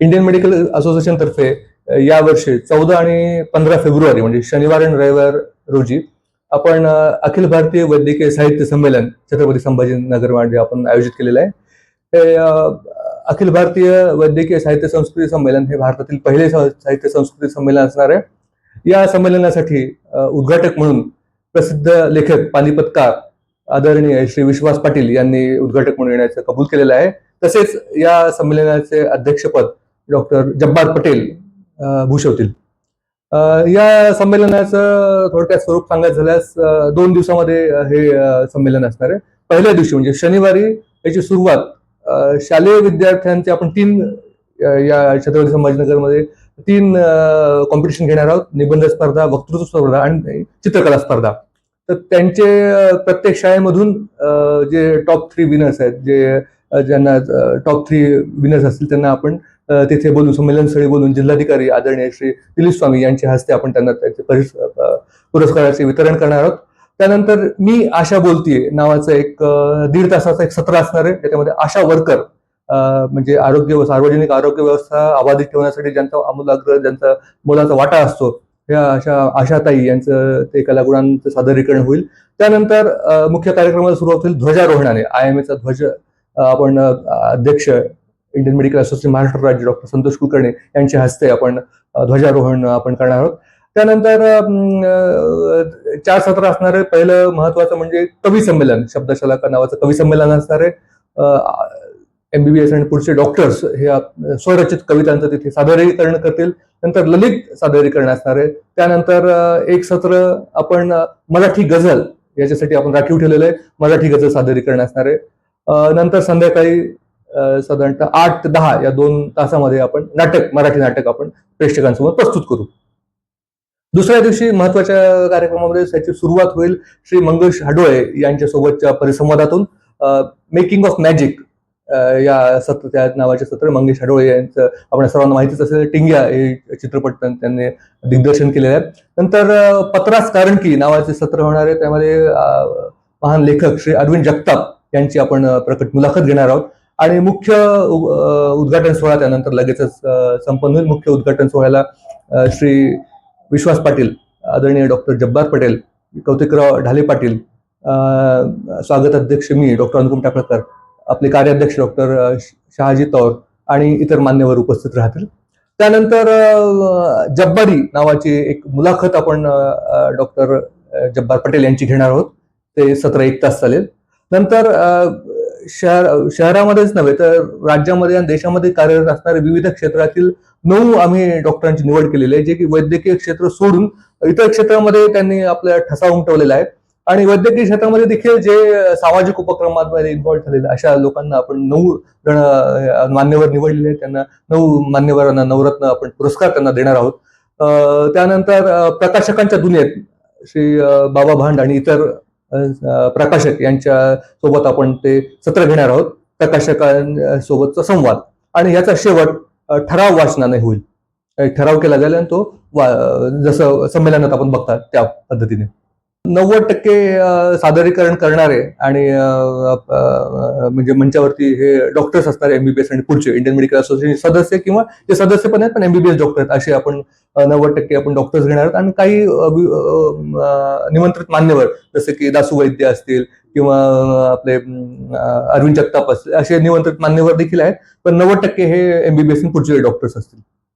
Indian medical association तर्फे अ, यावर्षी चौदा आणि पंधरा फेब्रुवारी म्हणजे शनिवार आणि रविवार रोजी आपण अखिल भारतीय वैद्यकीय साहित्य संमेलन छत्रपती संभाजीनगरमध्ये आपण आयोजित केलेलं आहे. हे अखिल भारतीय वैद्यकीय साहित्य संस्कृती संमेलन हे भारतातील पहिले साहित्य संस्कृती संमेलन असणार आहे. या संमेलनासाठी उद्घाटक म्हणून प्रसिद्ध लेखक पानिपतकार आदरणीय श्री विश्वास पाटील यांनी उद्घाटक म्हणून येण्याचं कबूल केलेलं आहे. तसेच या संमेलनाचे अध्यक्षपद डॉक्टर जब्बार पटेल भूषवतील या संमेलनाचं थोडक्यात स्वरूप सांगायचं झाल्यास दोन दिवसामध्ये हे संमेलन असणार आहे. पहिल्या दिवशी म्हणजे शनिवारी याची सुरुवात शालेय विद्यार्थ्यांचे आपण तीन या छत्रपती संभाजीनगरमध्ये तीन कॉम्पिटिशन घेणार आहोत. निबंध स्पर्धा वक्तृत्व स्पर्धा आणि चित्रकला स्पर्धा. तर त्यांचे प्रत्येक शाळेमधून जे टॉप थ्री विनर्स आहेत जे ज्यांना टॉप थ्री विनर्स असतील त्यांना आपण तिथे बोलून संमेलनस्थळी बोलून जिल्हाधिकारी आदरणीय श्री दिलीप स्वामी यांच्या हस्ते आपण त्यांना त्याचे पुरस्काराचे वितरण करणार आहोत. त्यानंतर मी आशा बोलतीये नावाचं एक दीड तासाचं एक सत्र असणार आहे. त्याच्यामध्ये आशा वर्कर म्हणजे आरोग्य व सार्वजनिक आरोग्य व्यवस्था अबाधित ठेवण्यासाठी ज्यांचा आमूलाग्र ज्यांचा मुलाचा वाटा असतो या अशा आशाताई यांचं ते कलागुणांचं सादरीकरण होईल. त्यानंतर मुख्य कार्यक्रमाला सुरुवात होईल ध्वजारोहणाने. आय एम एचा ध्वज आपण अध्यक्ष इंडियन मेडिकल असोसिएशन महाराष्ट्र राज्य डॉक्टर संतोष कुलकर्णी यांच्या हस्ते आपण ध्वजारोहण आपण करणार आहोत. त्यानंतर चार सत्र असणारे पहिलं महत्वाचं म्हणजे कवी संमेलन शब्दशलाका नावाचं कवी संमेलन असणार आहे. एमबीबीएस आणि पुढचे डॉक्टर्स हे स्वरचित कवितांचं तिथे सादरीकरण करतील. नंतर ललित सादरीकरण असणार आहे. त्यानंतर एक सत्र आपण मराठी गझल याच्यासाठी आपण राखीव ठेवलेलं आहे. मराठी गझल सादरीकरण असणार आहे. नंतर संध्याकाळी साधारणतः आठ ते दहा या दोन तासामध्ये आपण नाटक मराठी नाटक आपण प्रेक्षकांसमोर प्रस्तुत करू. दुसऱ्या दिवशी महत्त्वाच्या कार्यक्रमामध्ये त्याची सुरुवात होईल श्री मंगेश हाडोळे यांच्यासोबतच्या परिसंवादातून. मेकिंग ऑफ मॅजिक या सत्र त्या नावाचे सत्र मंगेश हाडोळे यांचं आपण सर्वांना माहितीच असेल टिंग्या हे चित्रपट त्यांनी दिग्दर्शन केलेलं आहे. नंतर पत्रास कारणकी नावाचे सत्र होणार आहे. त्यामध्ये महान लेखक श्री अरविंद जगताप यांची आपण प्रकट मुलाखत घेणार आहोत. आणि मुख्य उद्घाटन सोहळा त्यानंतर लगेचच संपन्न होईल. मुख्य उद्घाटन सोहळ्याला श्री विश्वास पाटील आदरणीय डॉक्टर जब्बार पटेल कौतिकराव ढाले पाटील स्वागत अध्यक्ष मी डॉक्टर अनुपम टाकळकर आपले कार्याध्यक्ष डॉक्टर शहाजी तौर आणि इतर मान्यवर उपस्थित राहतील. त्यानंतर जब्बारी नावाची एक मुलाखत आपण डॉक्टर जब्बार पटेल यांची घेणार आहोत. ते सतरा एक तास चालेल. नंतर शहर शहरामध्येच नव्हे तर राज्यामध्ये आणि देशामध्ये कार्यरत असणारे विविध क्षेत्रातील नऊ आम्ही डॉक्टरांची निवड केलेली आहे जे की वैद्यकीय क्षेत्र सोडून इतर क्षेत्रामध्ये त्यांनी आपला ठसा उमटवलेला आहे आणि वैद्यकीय क्षेत्रामध्ये देखील जे सामाजिक उपक्रमांमध्ये इन्व्हॉल्व्ह झालेले अशा लोकांना आपण नऊ जण मान्यवर निवडलेले आहेत. त्यांना नऊ मान्यवरांना नवरत्न आपण पुरस्कार त्यांना देणार आहोत. अ, त्यानंतर प्रकाशकांच्या दुनियेत श्री बाबा भांड आणि इतर प्रकाशक यांच्या सोबत आपण ते सत्र घेणार आहोत. प्रकाशकांसोबतचा संवाद. आणि याचा शेवट ठराव वाचनाने होईल. ठराव केला जाईल आणि तो वा- जसं संमेलनात आपण बघतात त्या पद्धतीने. नव्वद टक्के सादरीकरण करणारे आणि म्हणजे मंचावरती हे डॉक्टर्स असणारे एमबीबीएस आणि पुढचे इंडियन मेडिकल असोसिएशन सदस्य किंवा जे सदस्य पण आहेत पण एमबीबीएस डॉक्टर आहेत असे आपण नव्वद टक्के आपण डॉक्टर्स घेणार आहोत. आणि काही निमंत्रित मान्यवर जसे की दासू वैद्य असतील किंवा आपले अरविंद जगताप असतील असे निमंत्रित मान्यवर देखील आहेत. पण नव्वद टक्के हे एमबीबीएस पुढचे डॉक्टर्स असतील.